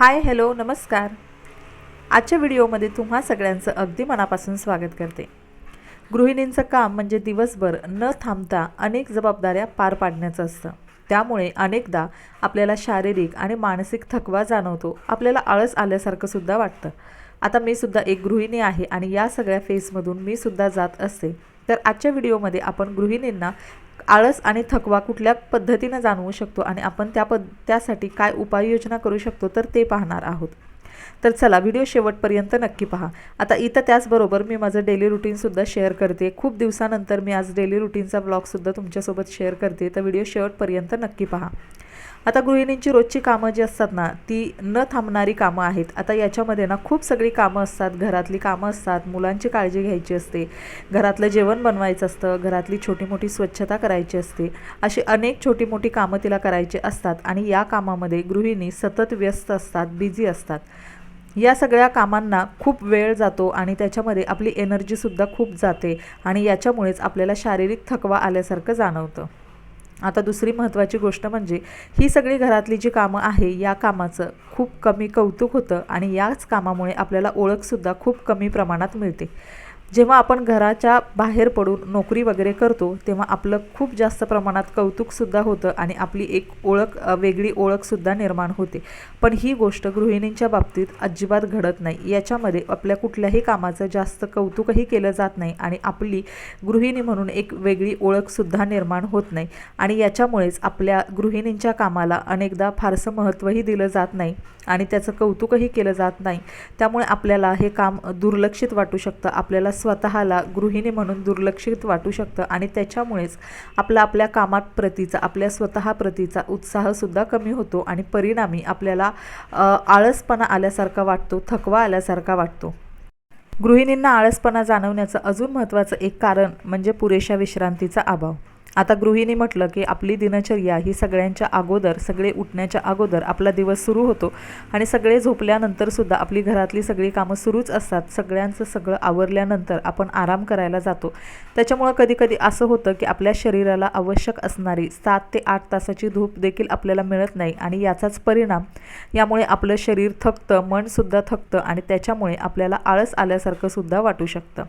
Hi hello नमस्कार. आजच्या व्हिडिओमध्ये तुम्हा सगळ्यांचं अगदी मनापासून स्वागत करते. गृहिणींचं काम म्हणजे दिवसभर न थांबता अनेक जबाबदाऱ्या पार पाडण्याचं असतं. त्यामुळे अनेकदा आपल्याला शारीरिक आणि मानसिक थकवा जाणवतो आपल्याला आळस आल्यासारखं सुद्धा वाटतं. आता मी सुद्धा एक गृहिणी आहे आणि या सगळ्या फेसमधून मी सुद्धा जात असते. तर आजच्या व्हिडिओमध्ये आपण गृहिणींना आळस आणि थकवा कुठल्या पद्धतीनं जाणवू शकतो आणि आपण त्या पद त्यासाठी काय उपाययोजना करू शकतो तर ते पाहणार आहोत. तर चला व्हिडिओ शेवटपर्यंत नक्की पहा. आता इथं त्याचबरोबर मी माझं डेली रुटीनसुद्धा शेअर करते. खूप दिवसानंतर मी आज डेली रुटीनचा ब्लॉगसुद्धा तुमच्यासोबत शेअर करते. तर व्हिडिओ शेवटपर्यंत नक्की पहा. आता गृहिणींची रोजची कामं जी असतात ना ती न थांबणारी कामं आहेत. आता याच्यामध्ये ना खूप सगळी कामं असतात. घरातली कामं असतात. मुलांची काळजी घ्यायची असते. घरातलं जेवण बनवायचं असतं. घरातली छोटी मोठी स्वच्छता करायची असते. अशी अनेक छोटी मोठी कामं तिला करायची असतात आणि या कामामध्ये गृहिणी सतत व्यस्त असतात बिझी असतात. या सगळ्या कामांना खूप वेळ जातो आणि त्याच्यामध्ये आपली एनर्जीसुद्धा खूप जाते आणि याच्यामुळेच आपल्याला शारीरिक थकवा आल्यासारखं जाणवतं. आता दुसरी महत्त्वाची गोष्ट म्हणजे ही सगळी घरातली जी कामं आहे या कामाचं खूप कमी कौतुक होतं आणि याच कामामुळे आपल्याला ओळखसुद्धा खूप कमी प्रमाणात मिळते. जेव्हा आपण घराच्या बाहेर पडून नोकरी वगैरे करतो तेव्हा आपलं खूप जास्त प्रमाणात कौतुकसुद्धा होतं आणि आपली एक ओळख वेगळी ओळखसुद्धा निर्माण होते. पण ही गोष्ट गृहिणींच्या बाबतीत अजिबात घडत नाही. याच्यामध्ये आपल्या कुठल्याही कामाचं जास्त कौतुकही केलं जात नाही आणि आपली गृहिणी म्हणून एक वेगळी ओळखसुद्धा निर्माण होत नाही. आणि याच्यामुळेच आपल्या गृहिणींच्या कामाला अनेकदा फारसं महत्त्वही दिलं जात नाही. आणि त्याचं कौतुकही केलं जात नाही. त्यामुळे आपल्याला हे काम दुर्लक्षित वाटू शकतं. आपल्याला स्वतःला गृहिणी म्हणून दुर्लक्षित वाटू शकतं. आणि त्याच्यामुळेच आपला आपल्या कामात प्रतीचा आपल्या स्वतः प्रतीचा उत्साहसुद्धा कमी होतो आणि परिणामी आपल्याला आळसपणा आल्यासारखा वाटतो थकवा आल्यासारखा वाटतो. गृहिणींना आळसपणा जाणवण्याचं अजून महत्त्वाचं एक कारण म्हणजे पुरेशा विश्रांतीचा अभाव. आता गृहिणी म्हटलं की आपली दिनचर्या ही सगळ्यांच्या अगोदर सगळे उठण्याच्या अगोदर आपला दिवस सुरू होतो. आणि सगळे झोपल्यानंतरसुद्धा आपली घरातली सगळी कामं सुरूच असतात. सगळ्यांचं सगळं आवरल्यानंतर आपण आराम करायला जातो. त्याच्यामुळं कधीकधी असं होतं की आपल्या शरीराला आवश्यक असणारी सात ते आठ तासाची धूप देखील आपल्याला मिळत नाही आणि याचाच परिणाम यामुळे आपलं शरीर थकतं मनसुद्धा थकतं आणि त्याच्यामुळे आपल्याला आळस आल्यासारखंसुद्धा वाटू शकतं.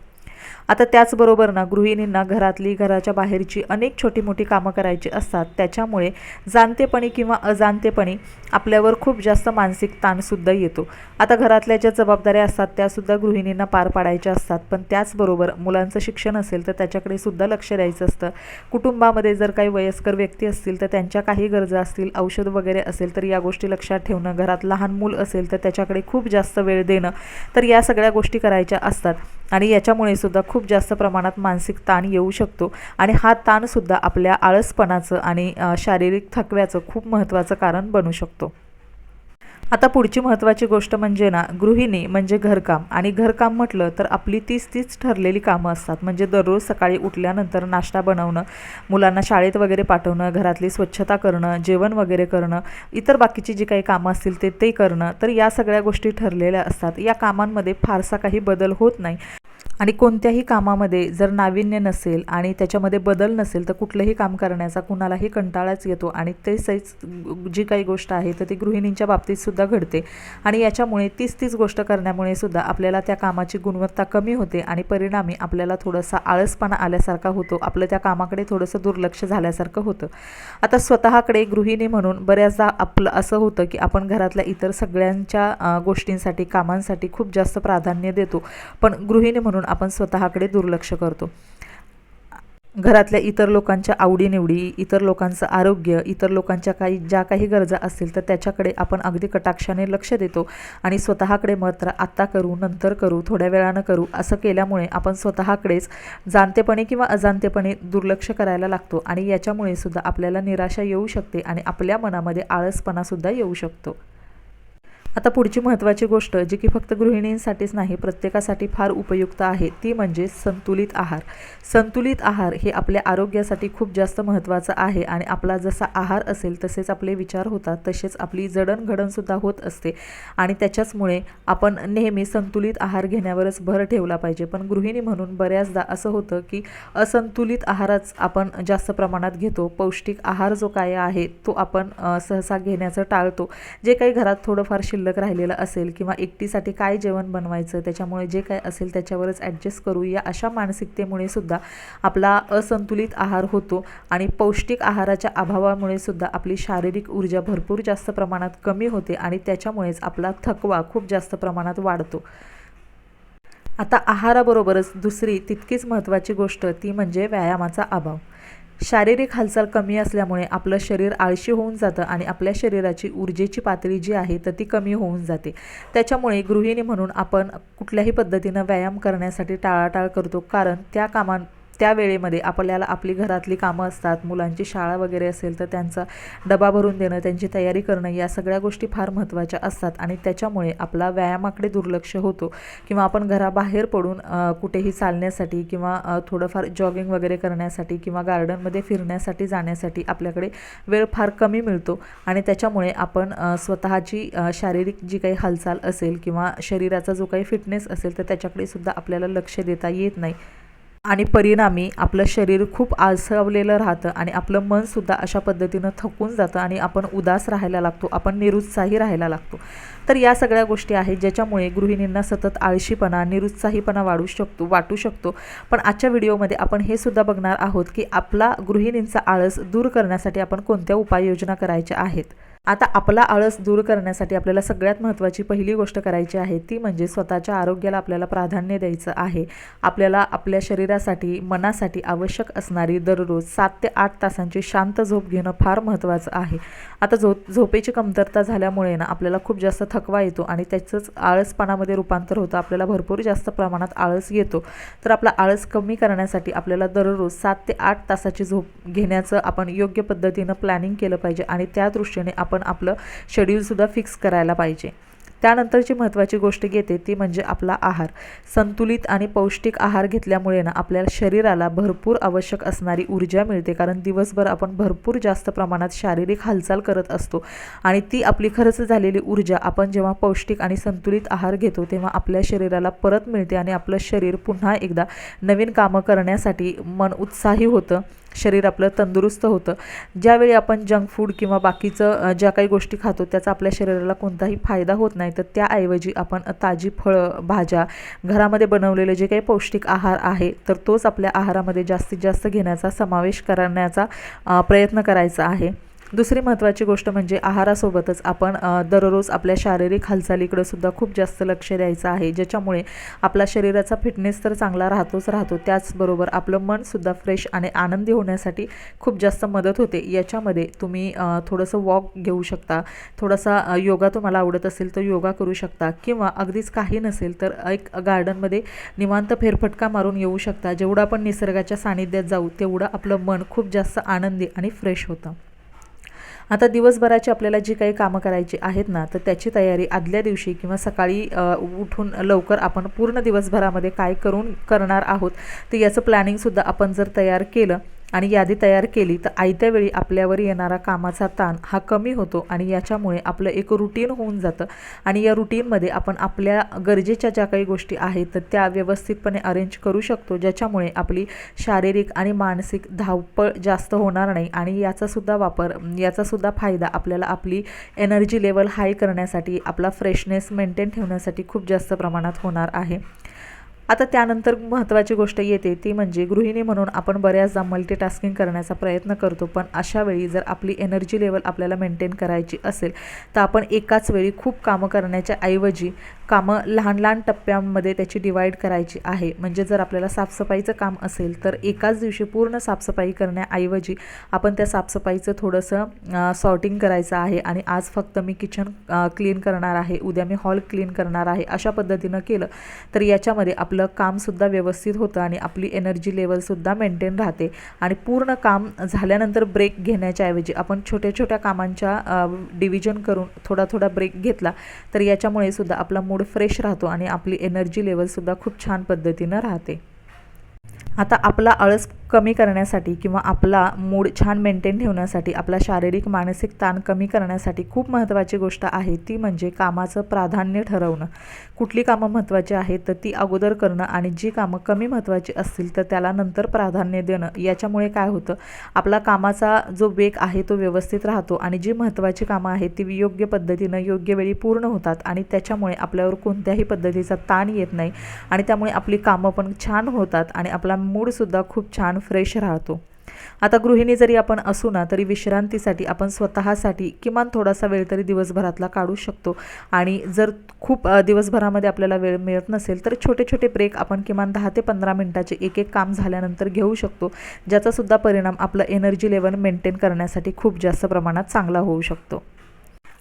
आता त्याचबरोबर ना गृहिणींना घरातली घराच्या बाहेरची अनेक छोटी मोठी कामं करायची असतात. त्याच्यामुळे जाणतेपणी किंवा अजाणतेपणी आपल्यावर खूप जास्त मानसिक ताणसुद्धा येतो. आता घरातल्या ज्या जबाबदाऱ्या असतात त्यासुद्धा गृहिणींना पार पाडायच्या असतात. पण त्याचबरोबर मुलांचं शिक्षण असेल तर त्याच्याकडे सुद्धा लक्ष द्यायचं असतं. कुटुंबामध्ये जर काही वयस्कर व्यक्ती असतील तर त्यांच्या काही गरजा असतील औषध वगैरे असेल तर या गोष्टी लक्षात ठेवणं घरात लहान मूल असेल तर त्याच्याकडे खूप जास्त वेळ देणं तर या सगळ्या गोष्टी करायच्या असतात. आणि याच्यामुळे सुद्धा खूप जास्त प्रमाणात मानसिक ताण येऊ शकतो. आणि हा ताणसुद्धा आपल्या आळसपणाचं आणि शारीरिक थकव्याचं खूप महत्त्वाचं कारण बनू शकतो. आता पुढची महत्त्वाची गोष्ट म्हणजे ना गृहिणी म्हणजे घरकाम. आणि घरकाम म्हटलं तर आपली तीच तीच ठरलेली कामं असतात. म्हणजे दररोज सकाळी उठल्यानंतर नाश्ता बनवणं मुलांना शाळेत वगैरे पाठवणं घरातली स्वच्छता करणं जेवण वगैरे करणं इतर बाकीची जी काही कामं असतील ते ते करणं तर या सगळ्या गोष्टी ठरलेल्या असतात. या कामांमध्ये फारसा काही बदल होत नाही. आणि कोणत्याही कामामध्ये जर नाविन्य नसेल आणि त्याच्यामध्ये बदल नसेल तर कुठलंही काम करण्याचा कुणालाही कंटाळाच येतो. आणि ते सैच जी काही गोष्ट आहे तर ती गृहिणींच्या बाबतीत सुद्धा घडते. आणि याच्यामुळे तीच तीच गोष्ट करण्यामुळे सुद्धा आपल्याला त्या कामाची गुणवत्ता कमी होते आणि परिणामी आपल्याला थोडासा आळसपणा आल्यासारखा होतो. आपलं त्या कामाकडे थोडंसं दुर्लक्ष झाल्यासारखं होतं. आता स्वतःकडे गृहिणी म्हणून बऱ्याचदा आपलं असं होतं की आपण घरातल्या इतर सगळ्यांच्या गोष्टींसाठी कामांसाठी खूप जास्त प्राधान्य देतो. पण गृहिणी म्हणून आपण स्वतःकडे दुर्लक्ष करतो. घरातल्या इतर लोकांच्या आवडीनिवडी इतर लोकांचं आरोग्य इतर लोकांच्या काही ज्या काही गरजा असतील तर त्याच्याकडे आपण अगदी कटाक्षाने लक्ष देतो आणि स्वतःकडे मात्र आत्ता करू नंतर करू थोड्या वेळानं करू असं केल्यामुळे आपण स्वतःकडेच जाणतेपणे किंवा अजाणतेपणे दुर्लक्ष करायला लागतो आणि याच्यामुळे सुद्धा आपल्याला निराशा येऊ शकते आणि आपल्या मनामध्ये आळसपणासुद्धा येऊ शकतो. आता पुढची महत्त्वाची गोष्ट जी की फक्त गृहिणींसाठीच नाही प्रत्येकासाठी फार उपयुक्त आहे ती म्हणजे संतुलित आहार. संतुलित आहार हे आपल्या आरोग्यासाठी खूप जास्त महत्त्वाचं आहे आणि आपला जसा आहार असेल तसेच आपले विचार होतात तसेच आपली जडणघडणसुद्धा होत असते. आणि त्याच्याचमुळे आपण नेहमी संतुलित आहार घेण्यावरच भर ठेवला पाहिजे. पण गृहिणी म्हणून बऱ्याचदा असं होतं की असंतुलित आहारच आपण जास्त प्रमाणात घेतो. पौष्टिक आहार जो काय आहे तो आपण सहसा घेण्याचं टाळतो. जे काही घरात थोडंफार शिल्लक शिल्लक राहिलेलं असेल किंवा एकटीसाठी काय जेवण बनवायचं त्याच्यामुळे जे काय असेल त्याच्यावरच ॲडजस्ट करू या अशा मानसिकतेमुळे सुद्धा आपला असंतुलित आहार होतो आणि पौष्टिक आहाराच्या अभावामुळे सुद्धा आपली शारीरिक ऊर्जा भरपूर जास्त प्रमाणात कमी होते आणि त्याच्यामुळेच आपला थकवा खूप जास्त प्रमाणात वाढतो. आता आहाराबरोबरच दुसरी तितकीच महत्त्वाची गोष्ट ती म्हणजे व्यायामाचा अभाव. शारीरिक हालचाल कमी असल्यामुळे आपलं शरीर आळशी होऊन जातं आणि आपल्या शरीराची ऊर्जेची पातळी जी आहे तर ती कमी होऊन जाते. त्याच्यामुळे गृहिणी म्हणून आपण कुठल्याही पद्धतीनं व्यायाम करण्यासाठी टाळाटाळ करतो. कारण त्या कामां त्या वेळेमध्ये आपल्याला आपली घरातली कामं असतात मुलांची शाळा वगैरे असेल तर त्यांचा डबा भरून देणं त्यांची तयारी करणं या सगळ्या गोष्टी फार महत्त्वाच्या असतात आणि त्याच्यामुळे आपला व्यायामाकडे दुर्लक्ष होतो. किंवा आपण घराबाहेर पडून कुठेही चालण्यासाठी किंवा थोडंफार जॉगिंग वगैरे करण्यासाठी किंवा गार्डनमध्ये फिरण्यासाठी जाण्यासाठी आपल्याकडे वेळ फार कमी मिळतो आणि त्याच्यामुळे आपण स्वतःची शारीरिक जी काही हालचाल असेल किंवा शरीराचा जो काही फिटनेस असेल तर त्याच्याकडे सुद्धा आपल्याला लक्ष देता येत नाही. आणि परिणामी आपलं शरीर खूप आळसावलेलं राहतं आणि आपलं मनसुद्धा अशा पद्धतीनं थकून जातं आणि आपण उदास राहायला लागतो आपण निरुत्साही राहायला लागतो. तर या सगळ्या गोष्टी आहेत ज्याच्यामुळे गृहिणींना सतत आळशीपणा निरुत्साहीपणा वाढू शकतो वाटू शकतो. पण आजच्या व्हिडिओमध्ये आपण हे सुद्धा बघणार आहोत की आपला गृहिणींचा आळस दूर करण्यासाठी आपण कोणत्या उपाययोजना करायच्या आहेत? आता आपला आळस दूर करण्यासाठी आपल्याला सगळ्यात महत्त्वाची पहिली गोष्ट करायची आहे ती म्हणजे स्वतःच्या आरोग्याला आपल्याला प्राधान्य द्यायचं आहे. आपल्याला आपल्या शरीरासाठी मनासाठी आवश्यक असणारी दररोज सात ते आठ तासांची शांत झोप घेणं फार महत्त्वाचं आहे. आता झोप झोपेची कमतरता झाल्यामुळे ना आपल्याला खूप जास्त थकवा येतो आणि त्याचंच आळसपणामध्ये रूपांतर होतं. आपल्याला भरपूर जास्त प्रमाणात आळस येतो. तर आपला आळस कमी करण्यासाठी आपल्याला दररोज सात ते आठ तासाची झोप घेण्याचं आपण योग्य पद्धतीनं प्लॅनिंग केलं पाहिजे आणि त्या दृष्टीने आपण आपलं शेड्यूलसुद्धा फिक्स करायला पाहिजे. त्यानंतरची महत्त्वाची गोष्ट घेते ती म्हणजे आपला आहार. संतुलित आणि पौष्टिक आहार घेतल्यामुळे ना आपल्या शरीराला भरपूर आवश्यक असणारी ऊर्जा मिळते. कारण दिवसभर आपण भरपूर जास्त प्रमाणात शारीरिक हालचाल करत असतो आणि ती आपली खर्च झालेली ऊर्जा आपण जेव्हा पौष्टिक आणि संतुलित आहार घेतो तेव्हा आपल्या शरीराला परत मिळते आणि आपलं शरीर पुन्हा एकदा नवीन कामं करण्यासाठी मन उत्साही होतं. शरीर आपलं तंदुरुस्त होतं. ज्यावेळी आपण जंक फूड किंवा बाकीचं ज्या काही गोष्टी खातो त्याचा आपल्या शरीराला कोणताही फायदा होत नाही. तर त्याऐवजी आपण ताजी फळं भाज्या घरामध्ये बनवलेले जे काही पौष्टिक आहार आहे तर तोच आपल्या आहारामध्ये जास्तीत जास्त घेण्याचा समावेश करण्याचा प्रयत्न करायचा आहे. दुसरी महत्त्वाची गोष्ट म्हणजे आहारासोबतच आपण दररोज आपल्या शारीरिक हालचालीकडे सुद्धा खूप जास्त लक्ष द्यायचं आहे ज्याच्यामुळे आपला शरीराचा फिटनेस तर चांगला राहतोच राहतो. त्याचबरोबर आपलं मनसुद्धा फ्रेश आणि आनंदी होण्यासाठी खूप जास्त मदत होते. याच्यामध्ये तुम्ही थोडंसं वॉक घेऊ शकता थोडासा योगा तुम्हाला आवडत असेल तर योगा करू शकता किंवा अगदीच काही नसेल तर एक गार्डनमध्ये निवांत फेरफटका मारून येऊ शकता. जेवढं आपण निसर्गाच्या सानिध्यात जाऊ तेवढं आपलं मन खूप जास्त आनंदी आणि फ्रेश होतं. आता दिवसभराची आपल्याला जी काही कामं करायची आहेत ना तर त्याची तयारी आदल्या दिवशी किंवा सकाळी उठून लवकर आपण पूर्ण दिवसभरामध्ये काय करून करणार आहोत तर याचं प्लॅनिंगसुद्धा आपण जर तयार केलं आणि यादी तयार केली तर आयत्या वेळी आपल्यावर येणारा कामाचा ताण हा कमी होतो आणि याच्यामुळे आपलं एक रुटीन होऊन जातं. आणि या रुटीनमध्ये आपण आपल्या गरजेच्या ज्या काही गोष्टी आहेत तर त्या व्यवस्थितपणे अरेंज करू शकतो ज्याच्यामुळे आपली शारीरिक आणि मानसिक धावपळ जास्त होणार नाही आणि याचासुद्धा वापर याचासुद्धा फायदा आपल्याला आपली एनर्जी लेवल हाय करण्यासाठी आपला फ्रेशनेस मेंटेन ठेवण्यासाठी खूप जास्त प्रमाणात होणार आहे. आता त्यानंतर महत्त्वाची गोष्ट येते ती म्हणजे गृहिणी म्हणून आपण बऱ्याचदा मल्टीटास्किंग करण्याचा प्रयत्न करतो पण अशा वेळी जर आपली एनर्जी लेवल आपल्याला मेंटेन करायची असेल तर आपण एकाच वेळी खूप कामं करण्याच्या ऐवजी कामं लहान लहान टप्प्यांमध्ये त्याची डिवाईड करायची आहे. म्हणजे जर आपल्याला साफसफाईचं काम असेल तर एकाच दिवशी पूर्ण साफसफाई करण्याऐवजी आपण त्या साफसफाईचं थोडंसं सॉर्टिंग करायचं आहे आणि आज फक्त मी किचन क्लीन करणार आहे उद्या मी हॉल क्लीन करणार आहे अशा पद्धतीनं केलं तर याच्यामध्ये आपलं कामसुद्धा व्यवस्थित होतं आणि आपली एनर्जी लेवलसुद्धा मेंटेन राहते. आणि पूर्ण काम झाल्यानंतर ब्रेक घेण्याच्या ऐवजी आपण छोट्या छोट्या कामांच्या डिव्हिजन करून थोडा थोडा ब्रेक घेतला तर याच्यामुळे सुद्धा आपला मूड फ्रेश राहतो आणि आपली एनर्जी लेवलसुद्धा खूप छान पद्धतीनं राहते. आता आपला आळस कमी करण्यासाठी किंवा आपला मूड छान मेंटेन ठेवण्यासाठी आपला शारीरिक मानसिक ताण कमी करण्यासाठी खूप महत्त्वाची गोष्ट आहे. ती म्हणजे कामाचं प्राधान्य ठरवणं. कुठली कामं महत्त्वाची आहेत तर ती अगोदर करणं आणि जी कामं कमी महत्त्वाची असतील तर त्याला नंतर प्राधान्य देणं. याच्यामुळे काय होतं? आपला कामाचा जो वेग आहे तो व्यवस्थित राहतो आणि जी महत्त्वाची कामं आहेत ती योग्य पद्धतीनं योग्य वेळी पूर्ण होतात आणि त्याच्यामुळे आपल्यावर कोणत्याही पद्धतीचा ताण येत नाही आणि त्यामुळे आपली कामं पण छान होतात आणि आपला मूडसुद्धा खूप छान फ्रेश राहतो. आता गृहिणी जरी आपण असू ना तरी विश्रांतीसाठी आपण स्वतःसाठी किमान थोडासा वेळ तरी दिवसभरातला काढू शकतो. आणि जर खूप दिवसभरामध्ये आपल्याला वेळ मिळत नसेल तर छोटे छोटे ब्रेक आपण किमान दहा ते पंधरा मिनटाचे एक एक काम झाल्यानंतर घेऊ शकतो. ज्याचासुद्धा परिणाम आपलं एनर्जी लेवल मेंटेन करण्यासाठी खूप जास्त प्रमाणात चांगला होऊ शकतो.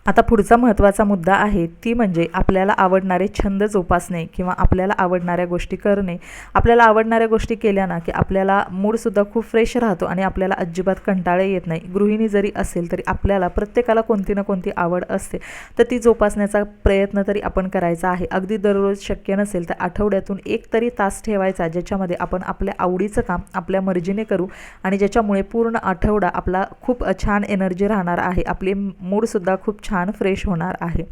आता पुढचा महत्त्वाचा मुद्दा आहे ती म्हणजे आपल्याला आवडणारे छंद जोपासणे किंवा आपल्याला आवडणाऱ्या गोष्टी करणे. आपल्याला आवडणाऱ्या गोष्टी केल्या ना की आपल्याला मूडसुद्धा खूप फ्रेश राहतो आणि आपल्याला अजिबात कंटाळे येत नाही. गृहिणी जरी असेल तरी आपल्याला प्रत्येकाला कोणती ना कोणती आवड असते. तर ती जोपासण्याचा प्रयत्न तरी आपण करायचा आहे. अगदी दररोज शक्य नसेल तर आठवड्यातून एक तरी तास ठेवायचा ज्याच्यामध्ये आपण आपल्या आवडीचं काम आपल्या मर्जीने करू आणि ज्याच्यामुळे पूर्ण आठवडा आपला खूप छान एनर्जी राहणार आहे. आपली मूडसुद्धा खूप छान फ्रेश होणार आहे.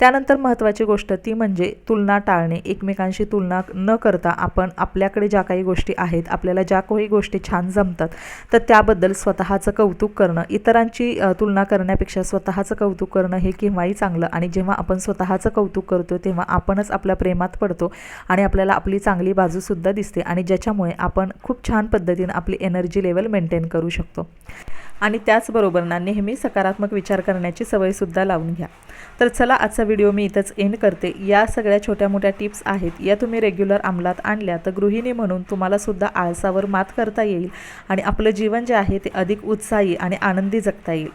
त्यानंतर महत्त्वाची गोष्ट ती म्हणजे तुलना टाळणे. एकमेकांशी तुलना न करता आपण आपल्याकडे ज्या काही गोष्टी आहेत आपल्याला ज्या काही गोष्टी छान जमतात तर त्याबद्दल स्वतःचं कौतुक करणं. इतरांची तुलना करण्यापेक्षा स्वतःचं कौतुक करणं हे केव्हाही चांगलं. आणि जेव्हा आपण स्वतःचं कौतुक करतो तेव्हा आपणच आपल्या प्रेमात पडतो आणि आपल्याला आपली चांगली बाजूसुद्धा दिसते. आणि ज्याच्यामुळे आपण खूप छान पद्धतीनं आपली एनर्जी लेवल मेंटेन करू शकतो. आणि त्याचबरोबर ना नेहमी सकारात्मक विचार करण्याची सवयसुद्धा लावून घ्या. तर चला आजचा व्हिडिओ मी इथंच एंड करते. या सगळ्या छोट्या मोठ्या टिप्स आहेत या तुम्ही रेग्युलर अंमलात आणल्या तर गृहिणी म्हणून तुम्हालासुद्धा आळसावर मात करता येईल आणि आपलं जीवन जे आहे ते अधिक उत्साही आणि आनंदी जगता येईल.